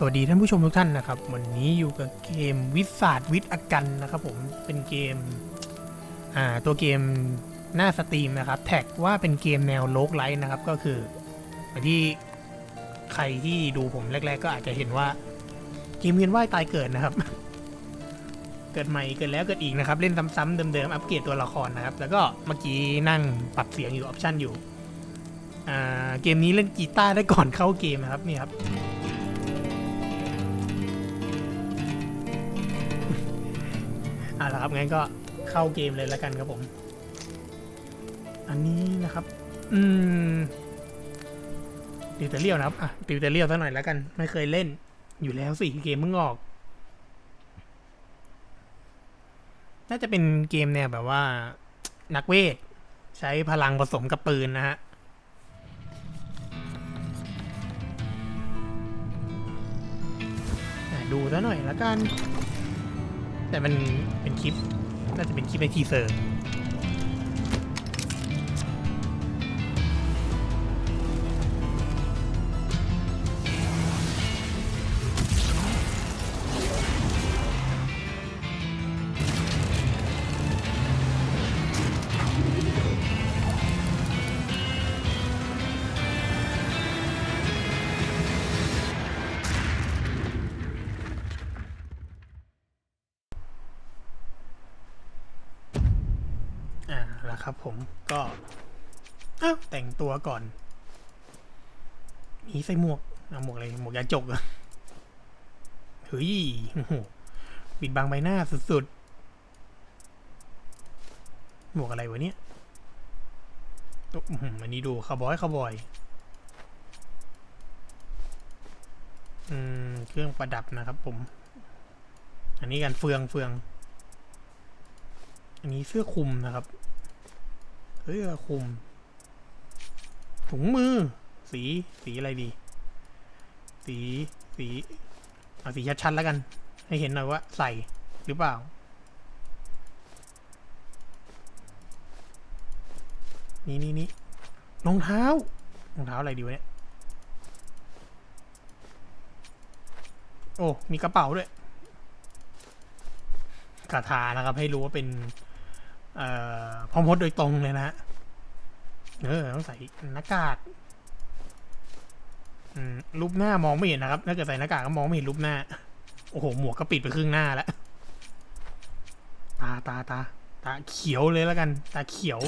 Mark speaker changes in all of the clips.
Speaker 1: สวัสดีท่านผู้ชมทุกท่านนะครับ วันนี้อยู่กับเกมวิศาสาดวิทย์อกันนะครับผมเป็นเกมอ่าตัวเกมหน้าสตรีมนะครับ แท็กว่าเป็นเกมแนวโลกไลท์นะครับ ก็คืออย่างที่ใครที่ดูผมแรก ๆ ก็อาจจะเห็นว่าเกมเวียนว่ายตายเกิดนะครับ เกิดใหม่เกิดแล้วเกิดอีกนะครับ เล่นซ้ำๆเดิมๆอัปเกรดตัวละครนะครับ แล้วก็เมื่อกี้นั่งปรับเสียงอยู่ออปชันอยู่อ่าเกมนี้เล่นกีตาร์ได้ก่อนเข้าเกมนะครับนี่ครับ อะครับงั้นก็เข้าเกมเลยแล้วกันครับผม อันนี้นะครับ อืมติวเตอร์เลียวนะครับ อะติวเตอร์เลียวสักหน่อยแล้วกัน ไม่เคยเล่น อยู่แล้วสิเกมเพิ่งออก น่าจะเป็นเกมแนวแบบว่า นักเวท ใช้พลังผสมกับปืนนะฮะดูซะหน่อยแล้วกัน แต่มัน คลิป น่าจะเป็นคลิปในทีเซอร์ ครับผมก็แต่งตัวก่อน มีใส่หมวกเอาหมวกอะไรหมวกยาจกเหรอะเฮ้ยปิดบังใบหน้าสุดๆ หมวกอะไรวะเนี่ยตุ๊อื้อหืออันนี้ดูคาวบอยคาวบอยอืมเครื่องประดับนะครับผม อันนี้กันเฟืองเฟือง อันนี้เสื้อคลุมนะครับ เสื้อคลุม ถุงมือ สีสีอะไรดี สีสีเอาสีชัดๆแล้วกัน ให้เห็นหน่อยว่าใส่หรือเปล่า นี่นี่นี่รองเท้ารองเท้าอะไรดีวะเนี่ย โอ้ มีกระเป๋าด้วยคาถานะครับ ให้รู้ว่าเป็น เอ่อพอมพดโดยตรงเลยนะฮะเออต้องใส่หน้ากากรูปหน้ามองไม่เห็นนะครับ ถ้าเกิดใส่หน้ากากก็มองไม่เห็นรูปหน้า โอ้โห หมวกก็ปิดไปครึ่งหน้าแล้ว ตาตาตาตาเขียวเลยแล้วกัน ตาเขียว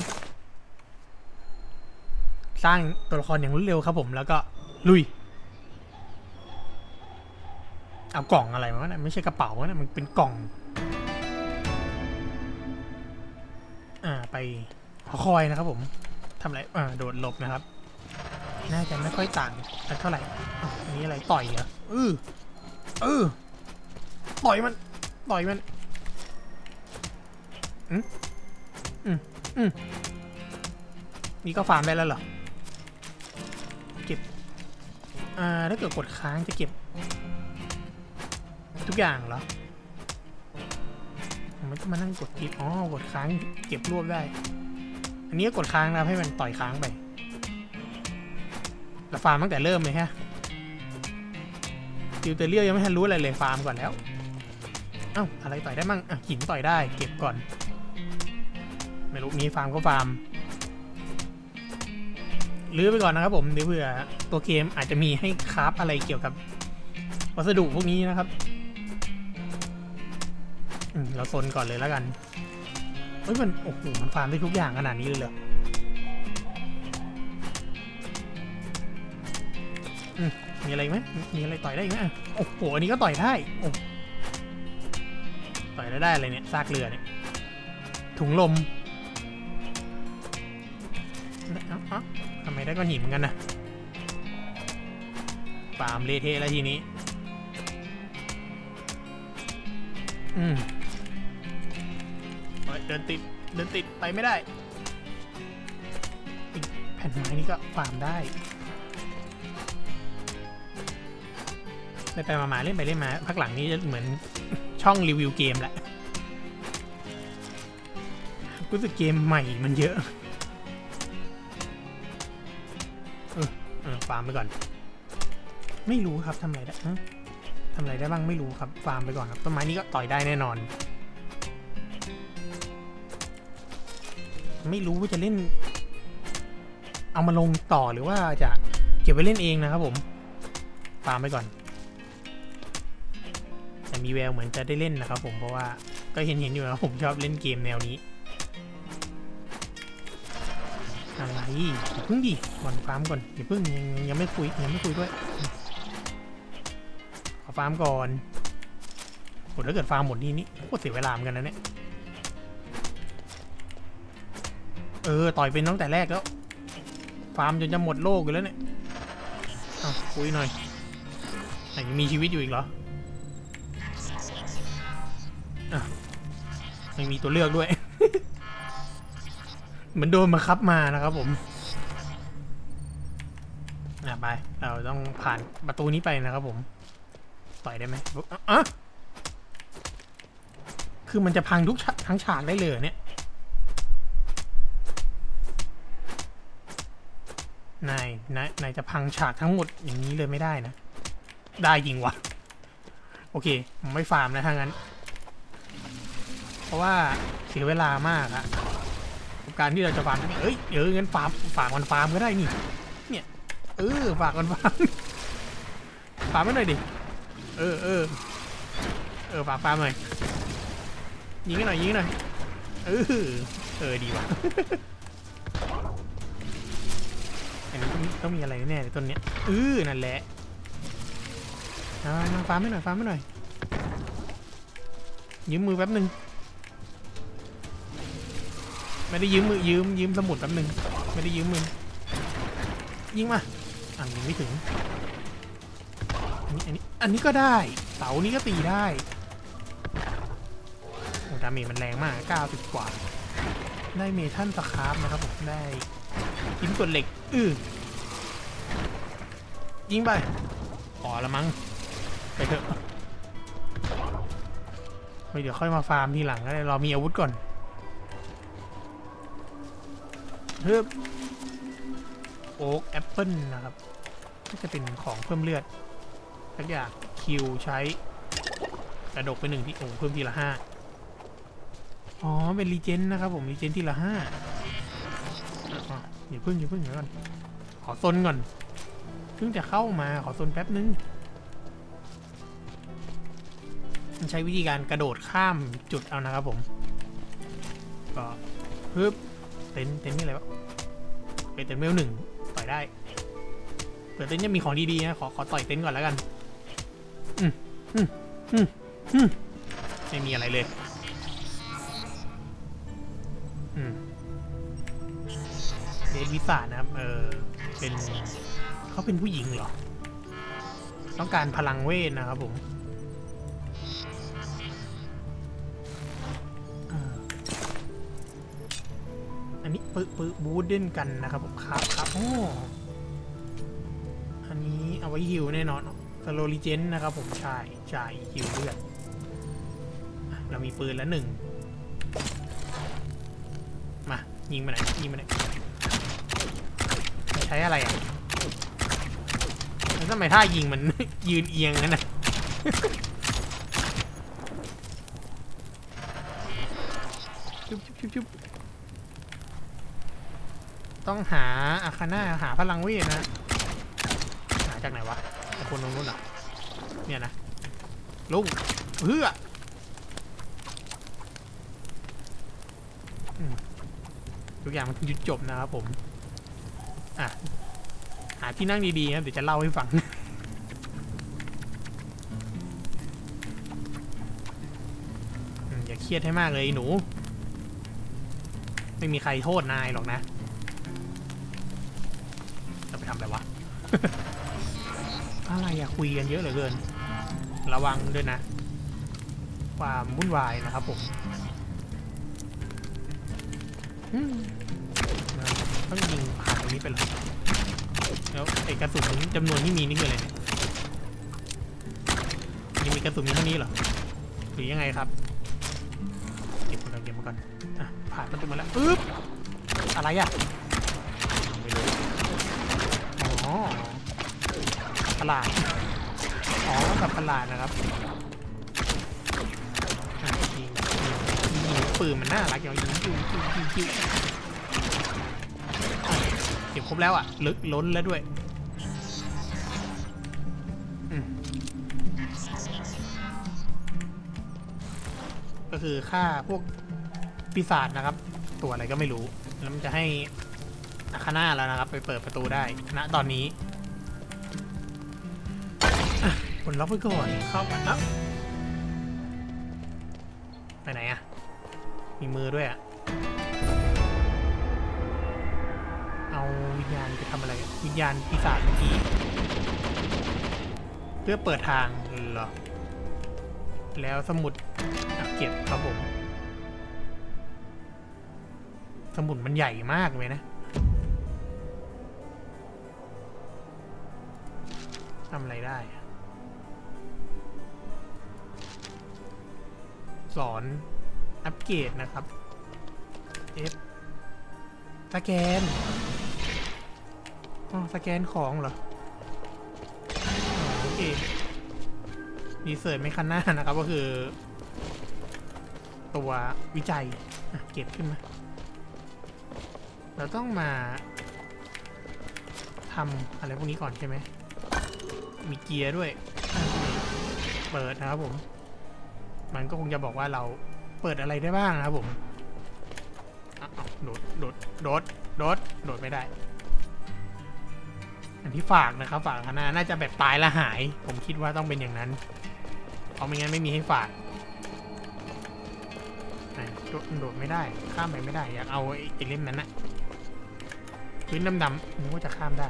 Speaker 1: สร้างตัวละครอย่างรวดเร็วครับผม แล้วก็ลุย เอากล่องอะไรมาวะเนะไม่ใช่กระเป๋านะมันเป็นกล่อง หอคอยนะครับผมทำอะไรอ่าโดดหลบนะครับ น่าจะไม่ค่อยต่างกันเท่าไหร่อันนี้อะไรต่อยเหรอเออเออต่อยมัน ต่อยมันอืมอืมอืมนี่ก็ฟาร์มได้แล้วเหรอ เก็บ อ่า ถ้าเกิดกดค้างจะเก็บ ทุกอย่างเหรอ มไม่ต้องมานั่งกดคลิกอ๋อกดค้างเก็บรวบได้ อันนี้ก็กดค้างนะให้มันต่อยค้างไปแล้วฟาร์มตั้งแต่เริ่มเลยฮะติวเตอร์เรียลยังไม่ทันรู้อะไรเลยฟาร์มก่อนแล้วเอ้าอะไรต่อยได้มั่งอะหินต่อยได้ เก็บก่อน ไม่รู้นี้ฟาร์มก็ฟาร์มลื้อไปก่อนนะครับผมเดี๋ยวเผื่อตัวเกมอาจจะมีให้คราฟอะไรเกี่ยวกับวัสดุพวกนี้นะครับ เราโซนก่อนเลยแล้วกัน เฮ้ยมันโอ้โหมันฟาร์มได้ทุกอย่างขนาดนี้เลยเหรอมีอะไรไหมมีอะไรต่อยได้อีกไหมอะโอ้โห อันนี้ก็ต่อยได้ โอ้ต่อยได้ได้อะไรเนี่ย ซากเรือเนี่ย ถุงลมทำไมได้ก้อนหินเหมือนกันนะฟาร์มเลเทแล้วทีนี้ อืม เดินติด เดินติดไปไม่ได้แผ่นไม้นี่ก็ฟาร์มได้ไปไปมาๆเล่นไปเล่นมาพักหลังนี้จะเหมือนช่องรีวิวเกมแหละรู้สึกเกมใหม่มันเยอะ เออเออฟาร์มไปก่อน ไม่รู้ครับทำอะไรได้ทำอะไรได้บ้างไม่รู้ครับฟาร์มไปก่อนครับต้นไม้นี้ก็ต่อยได้แน่นอน ไม่รู้ว่าจะเล่น เอามาลงต่อหรือว่าจะเก็บไว้เล่นเองนะครับผมฟาร์มไปก่อน แต่มีแววเหมือนจะได้เล่นนะครับผมเพราะว่าก็เห็นเห็นอยู่นะผมชอบเล่นเกมแนวนี้ อะไรอย่าเพิ่งดิก่อนฟาร์มก่อนอย่าเพิ่งยังยังยังไม่คุยยังไม่คุยด้วยขอฟาร์มก่อนโหถ้าเกิดฟาร์มหมดนี่นี่โคตรเสียเวลาเหมือนกันนะเนี่ย เออ ต่อยเป็นตั้งแต่แรกแล้ว ฟาร์มจนจะหมดโลกอยู่แล้วเนี่ยอ้าคุยหน่อยไหนยังมีชีวิตอยู่อีกเหรออะไม่มีตัวเลือกด้วย เหมือนโดนมาคับมานะครับผมอะไป เราต้องผ่านประตูนี้ไปนะครับผม ต่อยได้ไหมอะอะคือมันจะพังทุกทั้งฉากได้เลยเนี่ย นายนายนจะพังฉากทั้งหมดอย่างนี้เลยไม่ได้นะ ได้จริงวะโอเคผมไม่ฟาร์มแล้วถ้างั้น เพราะว่าเสียเวลามากอะการที่เราจะฟาร์มเอ้ยเอองั้นฟาร์มฝากมันฟาร์มก็ได้นี่ เนี่ย เออฝากมันฟาร์มฟาร์มไม่หน่อยดิเออเออเออฝากฟาร์มหน่อยยิงให้หน่อยยิงให้หน่อยเออเออดีว่ะ ต้องมีอะไรแน่เลยต้นเนี้ยเออนั่นแหละเอามาฟาร์มให้หน่อยฟาร์มให้หน่อยยืมมือแป๊บหนึ่งไม่ได้ยืมมือยืมยืมสมุดแป๊บหนึ่งไม่ได้ยืมมือยิงมาอะยิงไม่ถึงอันนี้อันนี้อันนี้ก็ได้เสานี้ก็ตีได้โอ้ดาเมจมันแรงมาก90กว่าได้เมทัลสครับนะครับผมได้หินกดเหล็กอื้อ ยิงไปพอละมั้งไปเถอะไม่เดี๋ยวค่อยมาฟาร์มทีหลังก็ได้รอมีอาวุธก่อนเฮ้ยโอ๊กแอปเปิลนะครับก็จะเป็นของเพิ่มเลือดสักอย่างคิวใช้กระดกไปหนึ่งที่โอ้เพิ่มทีละห้าอ๋อ เป็นรีเจนนะครับผมรีเจนทีละห้าอย่าพึ่งอย่าพึ่งเดี๋ยวก่อนขอซนก่อน พิ่งจะเข้ามาขอซนแป๊บนึง มันใช้วิธีการกระโดดข้ามจุดเอานะครับผม ก็ฮึบเต็นเต็นนี่อะไรวะเฮ้ยเต็นเวลหนึ่งต่อยได้เผื่อเต็นจะมีของดีๆนะขอขอต่อยเต็นก่อนแล้วกันอืมอืมอืมอืมไม่มีอะไรเลยอืมเดทวิสานะครับเออเป็น เขาเป็นผู้หญิงเหรอ ต้องการพลังเวทนะครับผมอันนี้ปึปึบูดเด่นกันนะครับผมครับครับโอ้อันนี้เอาไว้ฮิวแน่นอนสโลลิเจนนะครับผมช่ใช่ฮิวเลือดเรามีปืนแล้วหนึ่งมายิงมาไหนอยยิงมาไหนอยใช้อะไรอะ ทำไมท่ายิงมัน ยืนเอียงงั้นนะชุบชุบชุบชุบต้องหาอาคาน่าหาพลังเวทนะ หาจากไหนวะไอ้คนตรงนู้นเหรอเนี่ยนะ ลุงเพื่ออืมทุกอย่างมันถึงจุดจบนะครับผม อะ หาที่นั่งดีๆนะเดี๋ยวจะเล่าให้ฟัง อย่าเครียดให้มากเลยหนู ไม่มีใครโทษนายหรอกนะ จะไปทำอะไรวะ อะไรอะคุยกันเยอะเหลือเกิน ระวังด้วยนะ ความวุ่นวายนะครับผมต้องยิงผ่านตรงนี้ไปเลย แล้วไอ้กระสุนจำนวนที่มีนี่คืออะไรเนี่ยยังมีกระสุนมีเท่านี้เหรอหรือยังไงครับ เก็บมาก่อนเก็บมาก่อนอะผ่านประตูมาแล้วอึ๊บอะไรอะไม่รู้อ๋อตลาดอ๋อสับประหลาดนะครับยิงปืนมันน่ารักอย่างยิงยิงยิงยิง ก็บครบแล้วอะลึกล้นแล้วด้วยก็คือฆ่าพวกปีศาจนะครับ ตัวอะไรก็ไม่รู้ แล้วมันจะให้คานาแล้วนะครับ ไปเปิดประตูได้ณตอนนี้กดล็อกไว้ก่อนเข้ามาเอ้าไปไหนอะมีมือด้วยอะ วิญญาณไปทำอะไร วิญญาณปีศาจเมื่อกี้ เพื่อเปิดทางเหรอ แล้วสมุดอะเก็บครับผม สมุดมันใหญ่มากเลยนะทำอะไรได้ สอนอัปเกรดนะครับ F สแกน อ๋อสแกนของเหรอโอเครีเสิร์ชไม่คันหน้านะครับก็คือ ตัววิจัยเก็บขึ้นมา เราต้องมาทำอะไรพวกนี้ก่อนใช่ไหม มีเกียร์ด้วย เปิดนะครับผม มันก็คงจะบอกว่าเราเปิดอะไรได้บ้างนะครับผมอ้าวโดด โดด โดด โดด โดดไม่ได้ อันที่ฝากนะครับ ฝากข้างหน้าน่าจะแบบตายและหาย ผมคิดว่าต้องเป็นอย่างนั้น เพราะไม่งั้นไม่มีให้ฝากโดดโดดไม่ได้ ข้ามไปไม่ได้ อยากเอาไอ้เล่มนั้นนะพื้นดำๆนึกว่าจะข้ามได้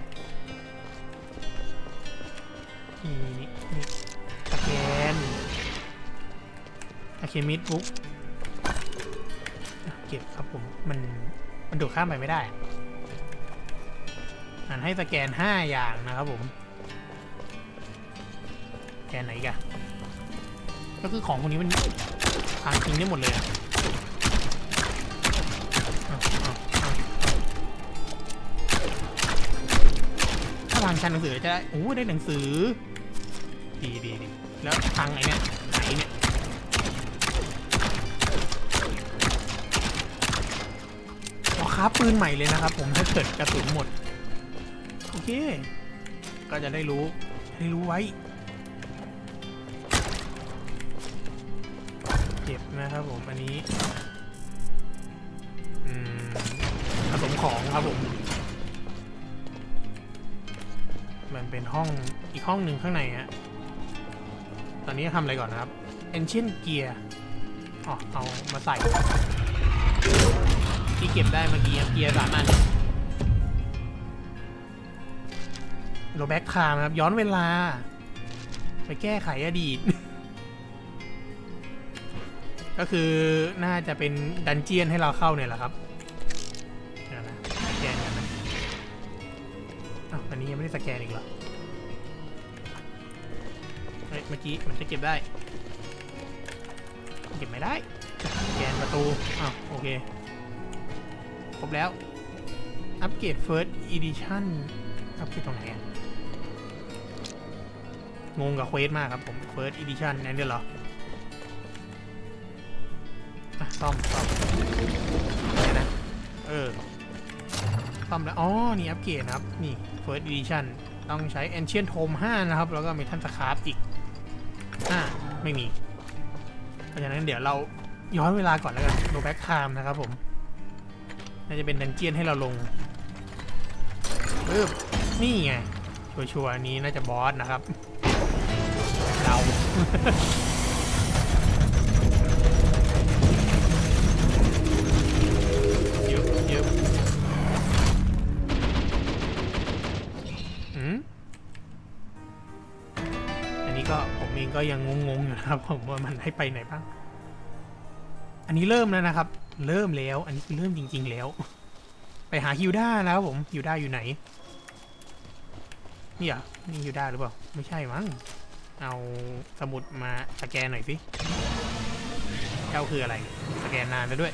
Speaker 1: นี่นี่นี่สแกนอะเคมิดบุ๊กเก็บครับผม มัน มันโดดข้ามไปไม่ได้ อันให้สแกน 5 อย่างนะครับผมสแกนไหนกันก็คือของพวกนี้มันทางทิ้งได้หมดเลยอะถ้าวางชั้นหนังสือจะได้โอ้ได้หนังสือ ดีดีดีแล้วทางไหนเนี่ยไหนเนี่ยขอค้าปืนใหม่เลยนะครับผมถ้าเกิดกระสุนหมด โอเค ก็จะได้รู้ได้รู้ไว้ เก็บนะครับผม อันนี้อืมผสมของครับผม มันเป็นห้องอีกห้องหนึ่งข้างในฮะ ตอนนี้ทำอะไรก่อนนะครับ Ancient Gear อ๋อเอามาใส่ ที่เก็บได้เมื่อกี้เกียร์สามอัน โรแบ็กคามครับ ย้อนเวลา ไปแก้ไขอดีต ก็คือน่าจะเป็นดันเจียนให้เราเข้าเนี่ยแหละครับนะสแกนกันนะอ้าวอันนี้ยังไม่ได้สแกนอีกเหรอเฮ้ยเมื่อกี้มันจะเก็บได้ เก็บไม่ได้สแกนประตูอ้าวโอเค ครบแล้วอัปเกรด First Edition อัปเกรดตรงไหนอะ งงกับเควสมากครับผม First Edition นั่นเดียวเหรออะซ่อมซ่อมอะไรนะเออซ่อมแล้วอ๋อนี่อัปเกรดนะครับ นี่ First Edition ต้องใช้ Ancient Tome 5 นะครับ แล้วก็มีท่านสคาร์อีก5ไม่มี เพราะฉะนั้นเดี๋ยวเราย้อนเวลาก่อนแล้วกันโ o แบ็กไทม์นะครับผม น่าจะเป็นดันเจียนให้เราลงปึ๊บนี่ไง ชัวร์ๆอันนี้น่าจะบอสนะครับ เยอะเยอะอืมอันนี้ก็ผมเองก็ยังงงๆอยู่นะครับผมว่ามันให้ไปไหนบ้าง อันนี้เริ่มแล้วนะครับ เริ่มแล้ว อันนี้คือเริ่มจริง ๆ แล้ว ไปหาฮิวด้านะครับผมฮิวด้าอยู่ไหนนี่เหรอนี่ฮิวด้าหรือเปล่า ไม่ใช่มั้ง เอาสมุดมาสแกนหน่อยสิเจ้าคืออะไร สแกนนานแล้วด้วย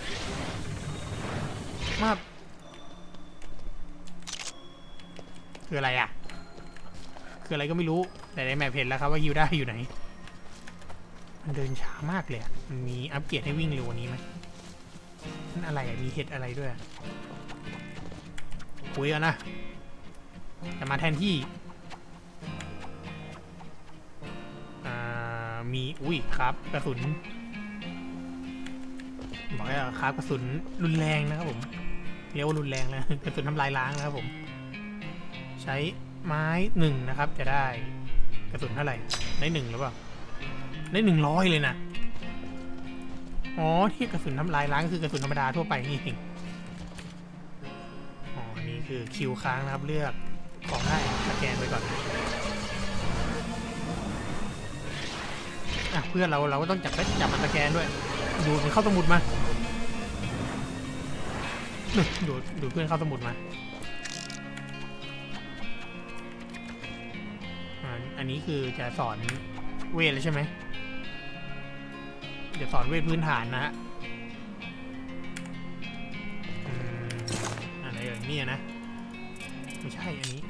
Speaker 1: มาคืออะไรอะ คืออะไรก็ไม่รู้ แต่ในแมปเห็นแล้วครับว่าฮิวได้อยู่ไหน มันเดินช้ามากเลยอะมันมีอัปเกรดให้วิ่งเร็วกว่านี้ไหมนั่นอะไรอะมีเห็ดอะไรด้วยอะคุยกันนะ จะมาแทนที่ มีอุ้ยครับกระสุนบอกให้ครับกระสุนรุนแรงนะครับผมเรียกว่ารุนแรงแล้วกระสุนทำลายล้างนะครับผม ใช้ไม้หนึ่งนะครับ จะได้กระสุนเท่าไหร่ได้หนึ่งหรือเปล่าได้หนึ่งร้อยเลยนะอ๋อที่กระสุนทำลายล้างคือกระสุนธรรมดาทั่วไปนี่เองอ๋อนี่คือคิวค้างนะครับเลือกของได้สแกนไปก่อน อะเพื่อนเราเราก็ต้องจับไปจับมันสแกนด้วยดูดมันเข้าสมุดมาดูดดูดเพื่อนเข้าสมุดมาอันนี้คือจะสอนเวทแล้วใช่ไหมจะสอนเวทพื้นฐานนะฮะอะไรเอ่ยเนี่นะ ไม่ใช่อันนี้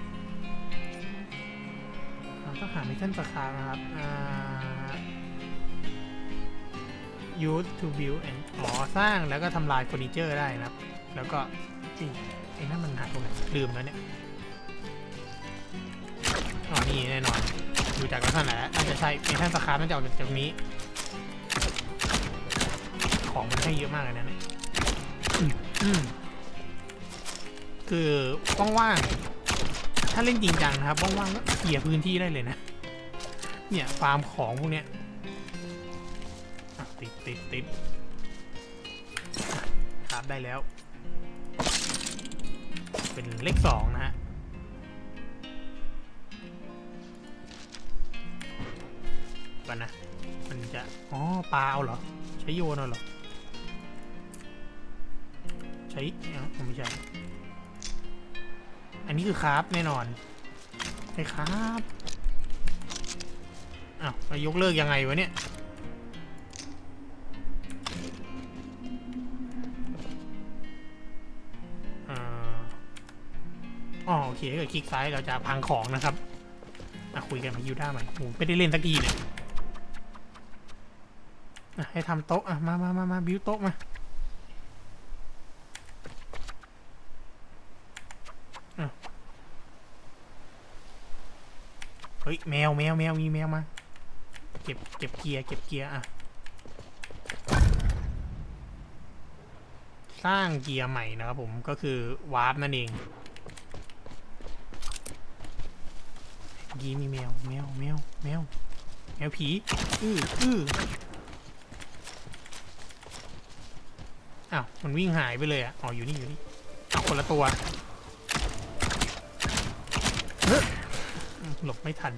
Speaker 1: เราต้องหามิชชั่นสาขานะครับ อ่า use to build and อ๋อสร้างแล้วก็ทำลายเฟอร์นิเจอร์ได้นะครับ แล้วก็นี่ไอ้นั่นมันหายตรงไหนลืมแล้วเนี่ยอ๋อนี่แน่นอนดูจากลักษณะแล้วน่าจะใช่เป็นท่านสคาขาน่าจะออกจากตรงนี้ ของมันให้เยอะมากเลยนะเนี่ยอือืมคือว่างๆถ้าเล่นจริงจังนะครับว่างๆก็เคลียพื้นที่ได้เลยนะ เนี่ยฟาร์มของพวกเนี้ย ติดติดครับได้แล้ว เป็นเลขสองนะฮะก่อนนะ มันจะ อ๋อ ปลาเอาเหรอ ใช้โยนเอาเหรอ ใช้เอ้าไม่ใช่ อันนี้คือคราฟแน่นอน ใช่ครับอ้าวแล้วยกเลิกยังไงวะเนี่ย เคถ้าเกิดคลิกซ้ายเราจะพังของนะครับอะคุยกันมายูด้าใหม่โหไม่ได้เล่นสักทีเนี่ยอะให้ทำโต๊ะอะมามามามาบิวโต๊ะมาอะเฮ้ยแมวแมวแมวมีแมวมา เก็บเก็บเกียร์เก็บเกียร์อะ สร้างเกียร์ใหม่นะครับผมก็คือวาร์ปนั่นเองเมื่อ กี้มีแมว แมว แมว แมว แมวผี อื้ออื้ออ้าว มันวิ่งหายไปเลยอะ อ๋อ อยู่นี่อยู่นี่อ้าคนละตัว หลบไม่ทัน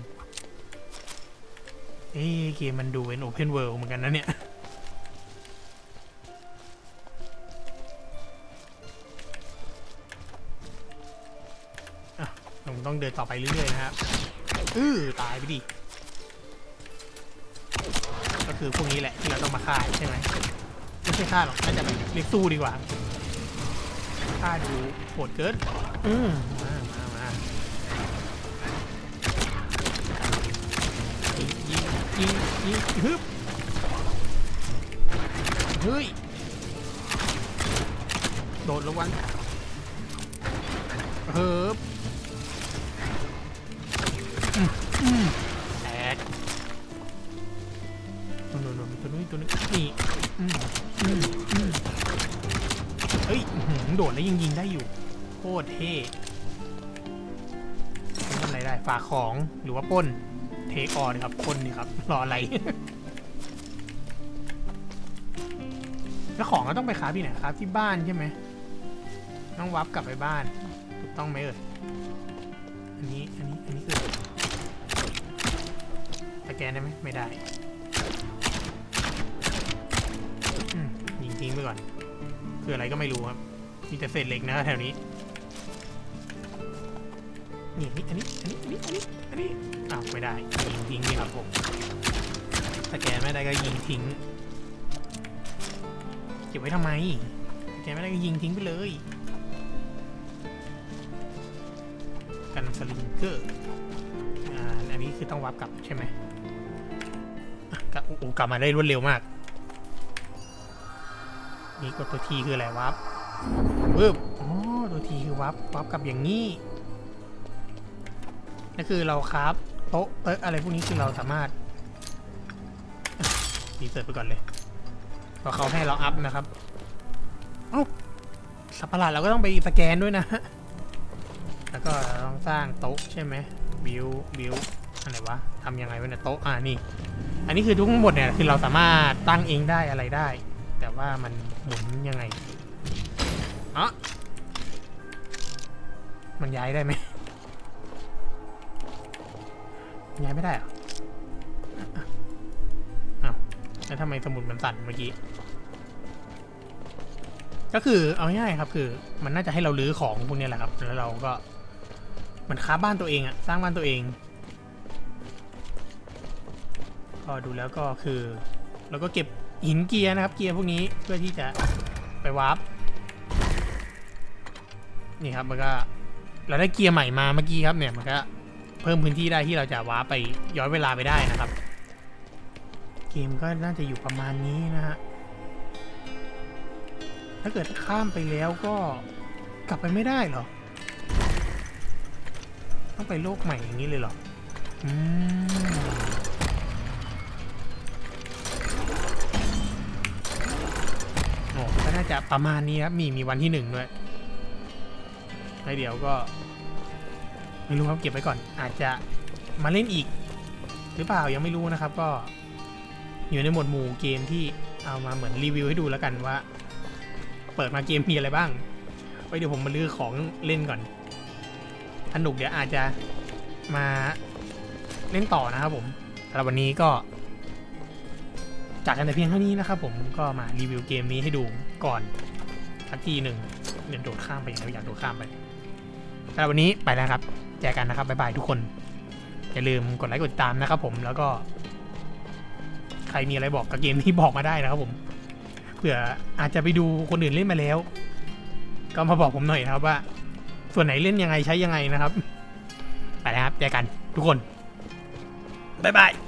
Speaker 1: เอ้เกมมันดูเป็นโอเพนเวิลด์เหมือนกันนะเนี่ย ผมต้องเดินต่อไปเรื่อยๆนะครับ อื้อตายไปดิ ก็คือพวกนี้แหละที่เราต้องมาฆ่าใช่ไหมไม่ใช่ฆ่าหรอกน่าจะแบบเรียกสู้ดีกว่าฆ่าดูโหดเกิน อืมมามามายิงยิงยิงยิงฮึบเฮ้ย โดดระวังเฮิบ แตกโน่นโน่นตัวนู้นตัวนี้นี่เฮ้ยโดดแล้วยังยิงได้อยู่ โคตรเท่ทำอะไรได้ ฝากของหรือว่าป้น เทคออนครับป้นนี่ครับ รออะไร แล้วของก็ต้องไปค้าที่ไหนครับที่บ้านใช่ไหม ต้องวับกลับไปบ้าน ถูกต้องไหมเอ่ย แกนได้ไหมไม่ได้ยิงทิ้งไปก่อน คืออะไรก็ไม่รู้ครับ มีแต่เศษเหล็กนะแถวนี้ นี่อันนี้ อันนี้ อันนี้ อันนี้ อันนี้ อ้าวไม่ได้ ยิงทิ้งนี่ครับผมสแกนไม่ได้ก็ยิงทิ้ง เก็บไว้ทำไมสแกนไม่ได้ก็ยิงทิ้งไปเลย กันสลิงเกอร์อ่านนี้คือต้องวับกลับใช่ไหม โอ้โหกลับมาได้รวดเร็วมาก นี่กดตัวทีคืออะไรวับปึ๊บอ๋อตัวทีคือวับวับกับอย่างนี้นั่นคือเราครับโต๊ะเต๊ะอะไรพวกนี้คือเราสามารถรีเสิร์ชไปก่อนเลยพราะเขาให้เราอัพนะครับเอ้าสับประหลาดเราก็ต้องไปสแกนด้วยนะ แล้วก็ต้องสร้างโต๊ะใช่ไหมบิวบิวอะไรวะทำยังไงวะเนี่ยโต๊ะอ่านี่ อันนี้คือทุกหมดเนี่ยคือเราสามารถตั้งเองได้อะไรได้ แต่ว่ามันหมุนยังไงอ๋อมันย้ายได้ไหมย้ายไม่ได้ออ้าวแล้วทำไมสมุดมันสั่นเมื่อกี้ ก็คือเอาง่ายๆครับคือ มันน่าจะให้เราลื้อของพวกนี้แหละครับ แล้วเราก็เหมันค้าบ้านตัวเองอะสร้างบ้านตัวเอง ก็ดูแล้วก็คือเราก็เก็บหินเกียร์นะครับ เกียร์พวกนี้เพื่อที่จะไปวาร์ปนี่ครับมันก็เราได้เกียร์ใหม่มาเมื่อกี้ครับเนี่ยมันก็เพิ่มพื้นที่ได้ที่เราจะวาร์ปไปย้อนเวลาไปได้นะครับ เกมก็น่าจะอยู่ประมาณนี้นะฮะถ้าเกิดข้ามไปแล้วก็กลับไปไม่ได้เหรอ ต้องไปโลกใหม่อย่างนี้เลยหรอ อืม จะประมาณนี้ครับมีมีวันที่หนึ่งด้วยแล้วเดี๋ยวก็ ไม่รู้ครับเก็บไว้ก่อน อาจจะมาเล่นอีก หรือเปล่ายังไม่รู้นะครับ ก็อยู่ในหมวดหมู่เกมที่เอามาเหมือนรีวิวให้ดูแล้วกันว่า เปิดมาเกมมีอะไรบ้างไว้เดี๋ยวผมมาลื้อของเล่นก่อนสนุกเดี๋ยวอาจจะมาเล่นต่อนะครับผมสำหรับวันนี้ก็ จากกันแต่เพียงเท่านี้นะครับผมก็มารีวิวเกมนี้ให้ดูก่อนสักทีหนึ่งเดี๋ยวโดดข้ามไปอย่างไรอยากโดดข้ามไปสำหรับวันนี้ไปแล้วครับเจอกันนะครับบ๊ายบายทุกคน อย่าลืมกดไลค์กดติดตามนะครับผมแล้วก็ ใครมีอะไรบอกกับเกมที่บอกมาได้นะครับผมเผื่ออาจจะไปดูคนอื่นเล่นมาแล้ว ก็มาบอกผมหน่อยนะครับว่า ส่วนไหนเล่นยังไงใช้ยังไงนะครับ ไปแล้วครับเจอกันทุกคนบ๊ายบาย